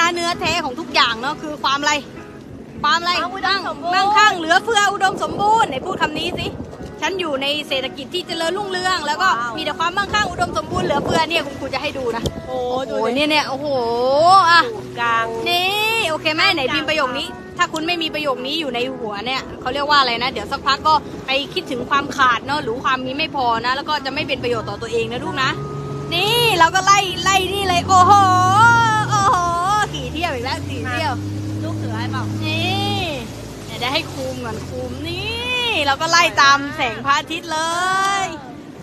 นะเนื้อแท้ของทุกอย่างเนาะคือความอะไร ความอะไรความอุดมมั่งสมบูรณ์ มั่งคั่งเหลือเฟืออุดมสมบูรณ์ไหนพูดคำนี้สิฉันอยู่ในเศรษฐกิจที่เจริญรุ่งเรือง แล้วก็มีแต่ความมั่งคั่งอุดมสมบูรณ์เหลือเฟือเนี่ยคุณครูจะให้ดูนะโอ้โอ้ดูโหดิเนี่ยเนี่ยโอ้โหอะ กลาง นี่โอเคไหมไหนพิมพ์ประโยคนี้ ถ้าคุณไม่มีประโยคนี้อยู่ในหัวเนี่ยเขาเรียกว่าอะไรนะ เดี๋ยวสักพักก็ไปคิดถึงความขาดเนาะหรือความมีไม่พอนะ แล้วก็จะไม่เป็นประโยชน์ต่อตัวเองนะลูกนะ นี่เราก็ไล่ไล่นี่เลยโอ้โหโอ้โหขี่เที่ยวอีก แล้วขี่เที่ยว ลูกเสือให้เปล่านี่เดี๋ยวได้ให้คุมก่อนคุมนี่เราก็ไล่ตามแสงพระอาทิตย์เลย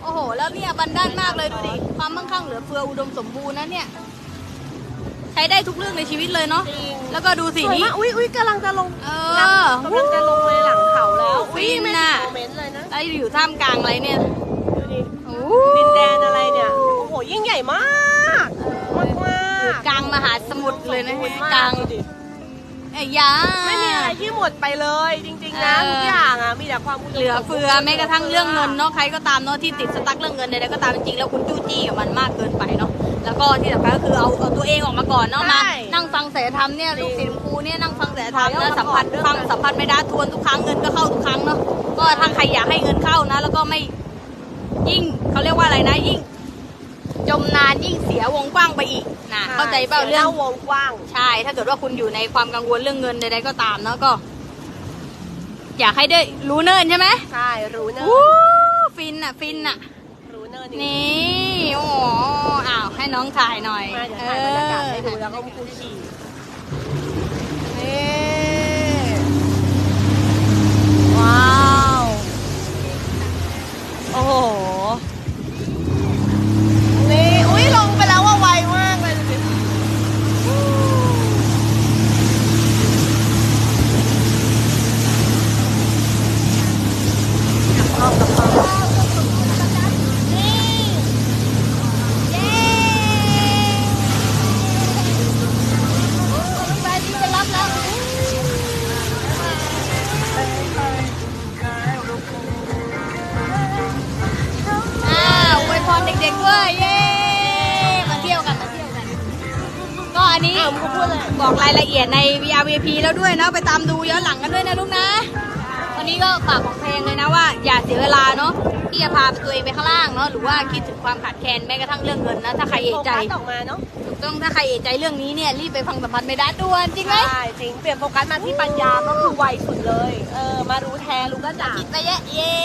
โอ้โห แล้วเนี่ยบันด้านมากเลยดูดิ ความมั่งคั่งเหลือเฟืออุดมสมบูรณ์นะเนี่ย ใช้ได้ทุกเรื่องในชีวิตเลยเนาะจริงแล้วก็ดูสิสวยนี่มากอุ้ยอุ้ยกำลังจะลงเออกำลังจะลงเลยหลังเขาแล้วฟินไม่น่ะ โมเมนต์เลยนะ แล้วอยู่ท่ามกลางอะไรเนี่ย ดูดิ โอ้ดินแดนอะไรเนี่ย โอ้โห ยิ่งใหญ่มากมากมาก กลางมหาสมุทร เลยนะสมบูรณ์กลางดูดิไอ้ยา ไม่มีอะไรที่หมดไปเลยจริงๆนะเออ ทุกอย่างอะมีแต่ความดมเหลือเฟือแม้กระทั่งเรื่องเงินเนาะใครก็ตามเนาะที่ติดสตั๊กเรื่องเงินใดๆก็ตามจริงๆแล้วคุณจู้จี้กับมันมากเกินไปเนาะแล้วก็ที่สำคัญก็คือเอาเอาตัวเองออกมาก่อนเนาะมานั่งฟังเสยธรรมเนี่ยลูกศิษย์ครูเนี่ยนั่งฟังเสยธรรมแล้วสัมพันธ์ฟังสัมพันธ์ไม่ได้ทวนทุกครั้งเงินก็เข้าทุกครั้งเนาะก็ถ้าใครอยากให้เงินเข้านะ แล้วก็ไม่ยิ่งเขาเรียกว่าอะไรนะ ยิ่ง จมนานยิ่งเสียวงกว้างไปอีกนะเข้าใจเปล่าเรื่องวงกว้างใช่ ถ้าเกิดว่าคุณอยู่ในความกังวลเรื่องเงินใดๆก็ตามเนาะก็ อยากให้ได้รู้เนินใช่ไหมใช่รู้เนินอู้ฟินอะฟินอะรู้เนินจริงนี่โอ้โหอ้าวให้น้องถ่ายหน่อยมาเดี๋ยวถ่ายบรรยากาศให้ดูแล้วก็คูขี่ ก็อันนี้อ้าวมึงก็พูดเลยบอกรายละเอียดใน VRVP แล้วด้วยนะไปตามดูย้อนหลังกันด้วยนะลูกนะ วันนี้ก็ฝากของเพลงเลยนะว่า อย่าเสียเวลาเนาะที่จะพาตัวเองไปข้างล่างเนาะหรือว่าคิดถึงความขาดแคลนแม้กระทั่งเรื่องเงินนะถ้าใครเอะโฟใจกัสออกมาเนาะถูกต้องถ้าใครเอะใจเรื่องนี้เนี่ยรีบไปฟังสัมพันธ์ไม่ได้ด่วนจริงไหมใช่จริงเปลี่ยนโฟกัสมาที่ปัญญาก็คือไวสุดเลยเออมารู้แท้รู้ก็จ่าคิดไปเยอะเย้